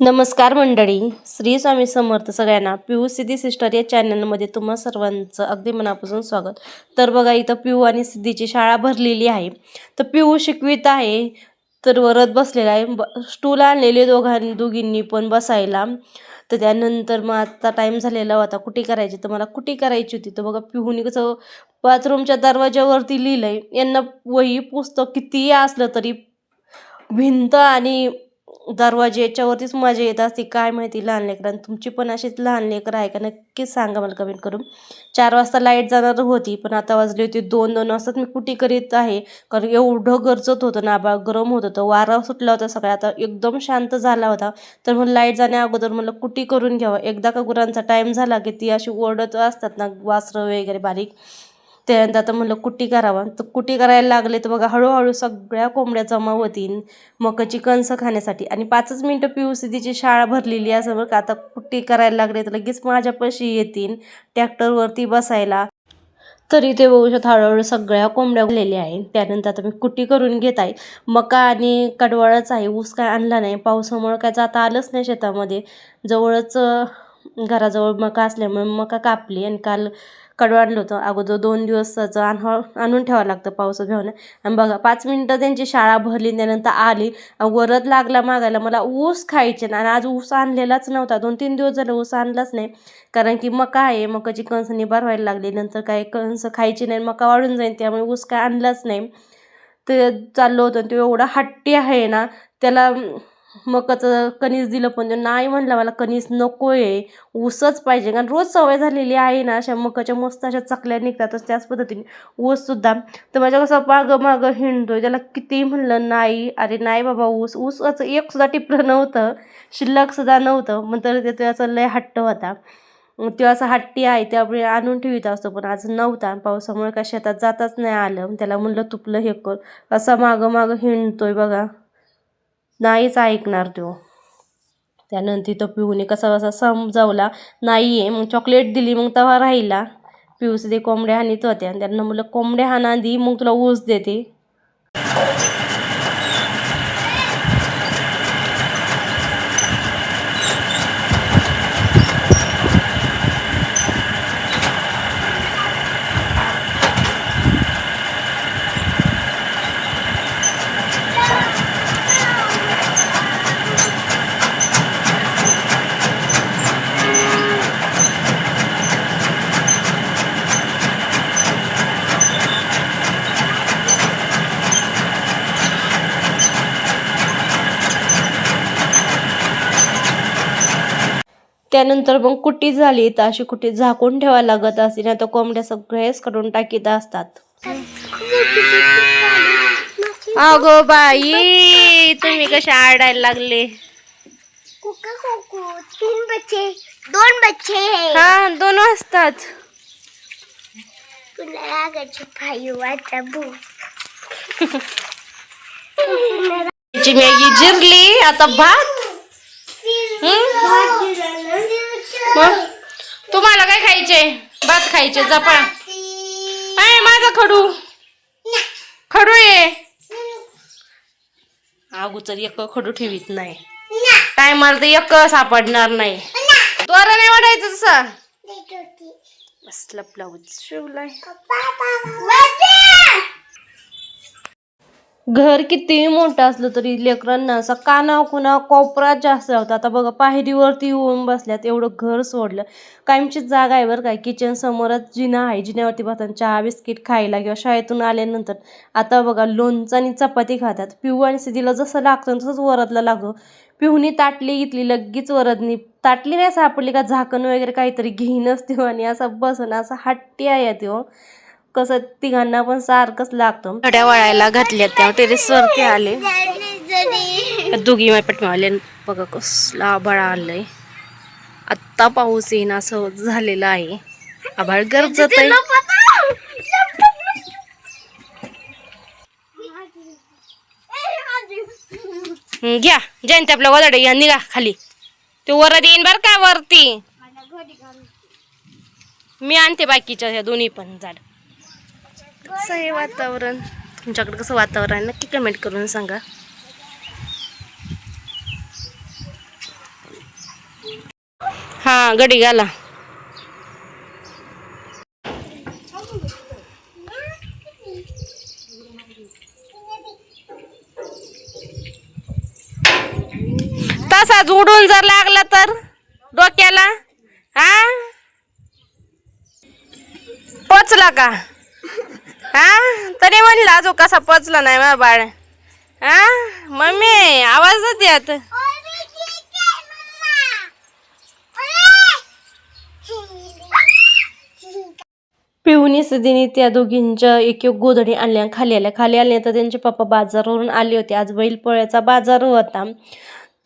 नमस्कार मंडळी. श्री स्वामी समर्थ सगळ्यांना पिऊ सिद्धी सिस्टर या चॅनलमध्ये तुम्हा सर्वांचं अगदी मनापासून स्वागत. तर बघा इथं पिऊ आणि सिद्धीची शाळा भरलेली आहे. तर पिऊ शिकवित आहे तर वरत बसलेला आहे. ब स्टूल आणलेले दोघां दोघींनी पण बसायला. तर त्यानंतर मग आता टाईम झालेला होता कुठे करायची? तर मला कुठे करायची होती? तर बघा पिहूनी कसं बाथरूमच्या दरवाज्यावरती लिहिलं आहे यांना वही पुस्तक कितीही असलं तरी भिंत आणि दरवाजे याच्यावरतीच मजा येत असते. काय माहिती लहान लेकरांना तुमची पण अशीच लहान लेकरं आहे का? नक्कीच सांगा मला कमेंट करून. चार वाजता लाइट जाणार होती पण आता वाजली होती दोन दोन वाजता मी कुठे करीत आहे? कारण एवढं गरजत होतं ना आबाळ गरम होत होतं. वारा सुटला होता सगळा आता एकदम शांत झाला होता. तर मग लाइट जाण्या अगोदर मला कुटी करून घ्यावं? एकदा का गुरांचा टाईम झाला की ती अशी ओरडत असतात ना वासरं वगैरे बारीक. त्यानंतर आता म्हणलं कुट्टी करावा. तर कुट्टी करायला लागले तर बघा हळूहळू सगळ्या कोंबड्या जमा होतील मकाची कणसं खाण्यासाठी. आणि पाचच मिनटं पी तिची शाळा भरलेली असं बरं का आता कुट्टी करायला लागले तर लगेच माझ्यापाशी येतील ट्रॅक्टरवरती बसायला. तरी ते बघू शकता हळूहळू सगळ्या कोंबड्या उरलेल्या आहे त्यानंतर आता मी कुट्टी करून घेत आहे. मका आणि कडवाळच आहे ऊस काय आणला नाही. पावसामुळं काय जाता आलंच नाही शेतामध्ये. जवळच घराजवळ मका असल्यामुळे मका कापली आणि काल कडवं आणलं होतं. अगोदर दोन दिवसाचं आण आणून ठेवावं लागतं पावसात घेऊन आणि बघा पाच मिनटं त्यांची शाळा भरली त्यानंतर आली. आणि वरद लागला मागायला मला ऊस खायचे ना. आणि आज ऊस आणलेलाच नव्हता. दोन तीन दिवस झाले ऊस आणलाच नाही. कारण की मका आहे मकाची कणसं निभार व्हायला लागली. नंतर काय कणस खायची नाही मका वाढून जाईल त्यामुळे ऊस काय आणलाच नाही. ते चाललं होतं आणि तो एवढा हट्टी आहे ना त्याला मकाचं कणीस दिलं पण नाही. म्हणलं मला कणीस नको आहे ऊसच पाहिजे. कारण रोज सवय झालेली आहे ना अशा मकाच्या मस्त अशा चकल्या निघतातच त्याच पद्धतीने ऊससुद्धा तर माझ्या कसं मागं मागं हिंडतोय. त्याला किती म्हणलं नाही. अरे नाही बाबा ऊस. ऊसाचं एकसुद्धा टिपलं नव्हतं. शिल्लकसुद्धा नव्हतं. मग तर ते त्याचा लय हट्ट होता. तेव्हा असं असा हट्टी आहे त्यामुळे आणून ठेवित असतो. पण आज नव्हता. पावसामुळे काय शेतात जाताच नाही आलं. त्याला म्हणलं तुपलं हे कर. असा मागं मागं हिंडतोय बघा. नाहीच ऐकणार तो. त्यानंतर तो पिऊने कसा कसा समजावला नाही आहे मग चॉकलेट दिली मग तवा राहिला. पिऊस दे कोंबड्या हानीत होत्या. आणि त्यांना मुलं कोंबड्या हाना दी मग तुला ऊस देते. त्यानंतर मग कुट्टी झाली. तर अशी कुट्टी झाकून ठेवायला लागत असते. नाही तर कोंबड्या सगळेच कडून टाकीत असतात. अगो बाई तुम्ही कशा आडायला लागले? कुका कोको तीन बच्चे दोन बच्चे. हैं दोन वाजतात. तुला लागायचे भाई वाचा बू. ची मॅगी जिरली. आता भात? तुम्हाला काय खायचे? भात खायचे जपा आहे माझा खडू. खडू आहे अगोदर एक खडू ठेवीत नाही. टायमाला तर एक सापडणार नाही. द्वारा नाही वाढायचं तसा. बसला ब्लाऊज शिवलाय. घर कितीही मोठं असलं तरी लेकरांना असा काना कुणा कोपरात जास्त होता आता बघा पायरीवरती येऊन बसल्यात एवढं घर सोडलं. कायमचीच जागा आहे बरं काय किचन समोरच जिना आहे जिन्यावरती बसतात चहा बिस्किट खायला किंवा शाळेतून आल्यानंतर. आता बघा लोणचं आणि चपाती खातात. पिऊ आणि सिदीला जसं लागतं तसंच वरदला लागतो पिहुनी ताटली घेतली लगेच वरदनी. ताटली नाही सापडली का झाकण वगैरे काहीतरी घेईनच तेव्हा आणि असा बसन असा हट्टी आहे तेव्हा कसं तिघांना पण सारखंच लागतं. घड्या वळायला घातल्या त्या टेरेसवरती आले. दोघी माय पटमावले बघा कसला आभाळ आलंय. आत्ता पाऊस येईन असं झालेलं आहे. आभाळ गरजत आहे. हं, घ्या. जयंती आपल्या वदाडे या निघा खाली. ते वर येईन बर का वरती? मी आणते बाकीच्या ह्या दोन्ही पण झाड. कसं आहे वातावरण? तुमच्याकडे कसं वातावरण आहे? नक्की कमेंट करून सांगा. हा गडी घाला. तसाच उडून जर लागला तर डोक्याला हा पोचला का? हा? तरी म्हणलं अजून कसा पचला नाही मा बाळ. हा? मम्मी आवाज देत पिवणी सदिनी त्या दोघींच्या एक एक गोधडी आणल्या खाली आल्या खाली आल्या. तर त्यांचे पप्पा बाजारावरून आले होते. आज बैलपोळ्याचा बाजार होता.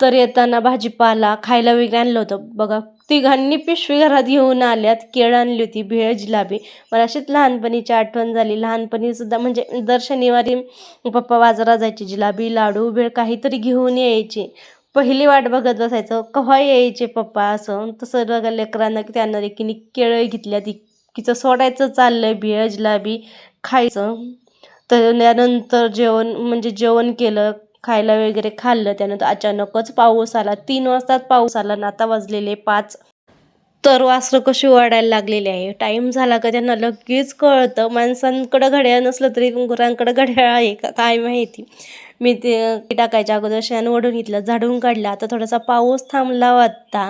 तर येताना भाजीपाला खायला वगैरे आणलं होतं. बघा तिघांनी पिशवी घरात घेऊन आल्यात. केळ आणली होती भेळ जिलाबी. मला अशीच लहानपणीची आठवण झाली. लहानपणी सुद्धा म्हणजे दर शनिवारी पप्पा बाजारात जायचे. जिलाबी लाडू भेळ काहीतरी घेऊन यायचे. पहिली वाट बघत बसायचं. केव्हा यायचे पप्पा असं? तसं बघा लेकरांना की त्यांना एकीने केळं घेतल्या ती तिचं सोडायचं चाललंय. भेळ जिलाबी खायचं. तर त्यानंतर जेवण म्हणजे जेवण केलं. खायला वगैरे खाल्लं त्यानंतर अचानकच पाऊस आला. तीन वाजताच पाऊस आला नाता आता वाजलेले पाच. तर वासरं कशी वाढायला लागलेली आहे? टाईम झाला का त्यांना? लगेच कळतं. माणसांकडं घड्याळ नसलं तरी गुरांकडं घड्याळ आहे का? काय माहिती? मी ते टाकायच्या अगोदर शेण ओढून घेतलं झाडून काढलं. आता थोडासा पाऊस थांबला होता.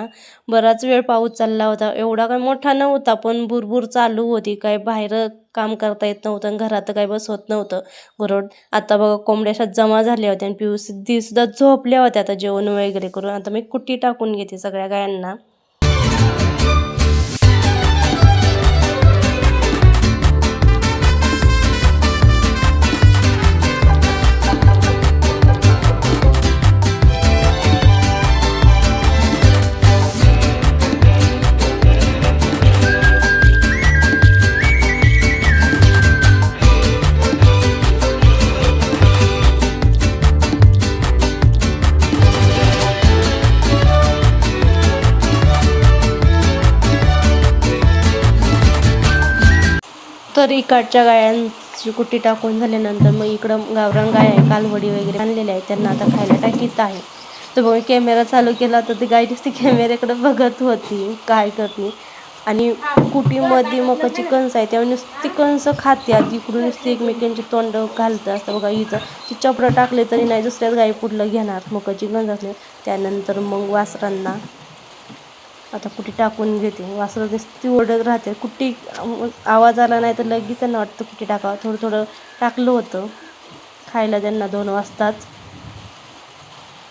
बराच वेळ पाऊस चालला होता. एवढा काय मोठा नव्हता पण भुरभूर चालू होती. काय बाहेर काम करता येत नव्हतं आणि घरात काय बसवत नव्हतं. गुरड आता बघा कोंबड्या अशा जमा झाल्या होत्या आणि पिऊ सिद्धी सुद्धा झोपल्या होत्या. आता जेवण वगैरे करून. आता मी कुट्टी टाकून घेते सगळ्या गायांना. तर इकडच्या गायांची कुट्टी टाकून झाल्यानंतर मग इकडं गावरान गाय आहे कालवडी वगैरे आणलेल्या आहे त्यांना आता खायला टाकीत आहे. तर मग कॅमेरा चालू केला तर ती गाय नुसती कॅमेऱ्याकडे बघत होती काय करते. आणि कुटीमध्ये मकाची कणसं आहे त्यामुळे नुसती कणसं खाते आधी इकडून नुसती एकमेकांची तोंड घालत असतं. बघा हिचं ती चपडं टाकले तरी नाही दुसऱ्याच गाई पुढलं घेणार मकाची कणस असले. त्यानंतर मग वासरांना आता कुठे टाकून घेते. वासरं नुसती ओरडत राहते कुठे आवाज आला नाही तर लगेच त्यांना वाटतं कुठे टाकावं. थोडं थोडं टाकलं होतं. खायला त्यांना दोन वाजताच.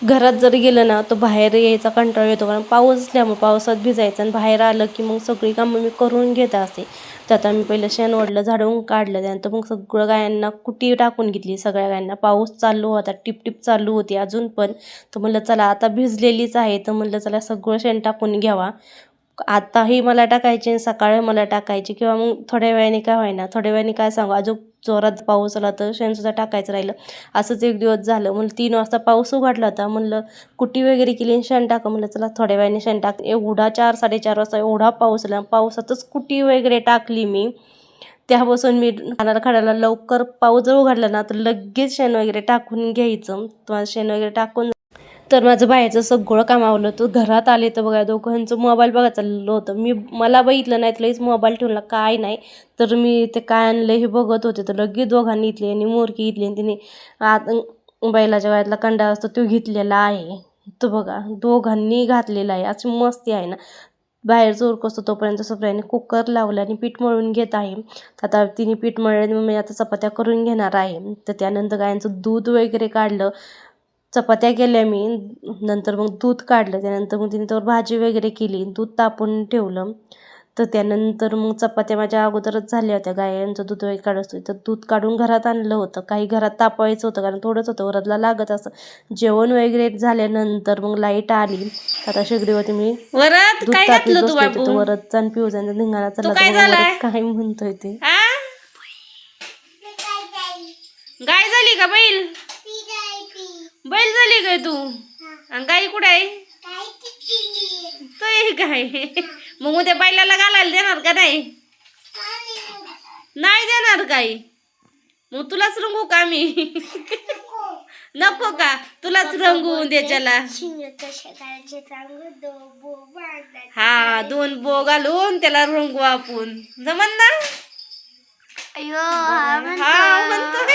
घरात जर गेलं ना तर बाहेर यायचा कंटाळा येतो. कारण पाऊस असल्यामुळे पावसात भिजायचं आणि बाहेर आलं की मग सगळी कामं मी करून घेत असते. तर आता मी पहिलं शेण ओढलं झाडून काढलं. त्यानंतर मग सगळं गायांना कुटी टाकून घेतली. सगळ्या गायांना पाऊस चालू होता टिपटिप चालू होती अजून पण. तर म्हणलं चला आता भिजलेलीच आहे. तर म्हणलं चला सगळं शेण टाकून घ्यावा. आताही मला टाकायची आणि सकाळी मला टाकायची. किंवा मग थोड्या वेळाने काय व्हायना थोड्या वेळाने काय सांगू? अजून जोरात पाऊस आला तर शेणसुद्धा टाकायचं राहिलं. असंच एक दिवस झालं. म्हणलं तीन वाजता पाऊस उघडला होता. म्हणलं कुटी वगैरे केली आणि शेण टाका. म्हणलं चला थोड्या वेळाने शेण टाक. एवढा चार साडेचार वाजता एवढा पाऊस आला. पावसातच कुटी वगैरे टाकली मी. त्यापासून मी खाण्याला खाण्याला लवकर पाऊस जर उघडला ना तर लगेच शेण वगैरे टाकून घ्यायचं. तुम्हाला शेण वगैरे टाकून तर माझं बाहेरचं सगळं काम आवलं तर घरात आले तर बघा दोघांचं मोबाईल बघा चाललं होतं. मी मला बघितलं नाही तर लगेच मोबाईल ठेवला काय नाही. तर मी ते काय आणलं हे बघत होते. तर लगेच दोघांनी इथली आणि मोरकी इथली आणि तिने आत बैलाच्या गळ्यातला कंडा असतो तो घेतलेला आहे. तो बघा दोघांनी घातलेला आहे. अशी मस्ती आहे ना. बाहेर जोर कसतो तोपर्यंत सगळ्यांनी कुकर लावलं आणि पीठ मळून घेत आहे. आता तिने पीठ मळले मग मी आता चपात्या करून घेणार आहे. तर त्यानंतर गायांचं दूध वगैरे काढलं. चपात्या केल्या मी नंतर मग दूध काढलं त्यानंतर मग तिने त्यावर भाजी वगैरे केली दूध तापून ठेवलं. तर त्यानंतर मग चपात्या माझ्या अगोदरच झाल्या होत्या. गायांचं दूध वगैरे काढत तर दूध काढून घरात आणलं होतं. काही घरात तापवायचं होतं कारण थोडंच होतं वरदला लागत असं. जेवण वगैरे झाल्यानंतर मग लाइट आली. आता शेगडीवरती मी दूध काय तापीत घातलं तू बसले तर वरदचा आणि पिवजांचा धिंगाणा चालला काय? वरद म्हणतोय ते? गाय झाली का बैल? बैल झाली काय तू. आणि गाई कुठे आहे? तो आहे काय मग उद्या बैलाला घालायला देणार का नाही? नाही देणार. काही मग तुलाच रंगू का मी नको. का? तुलाच रंगवून दे त्याला हा दोन बो घालून त्याला रंगू आपण. जमन ना हा म्हणतो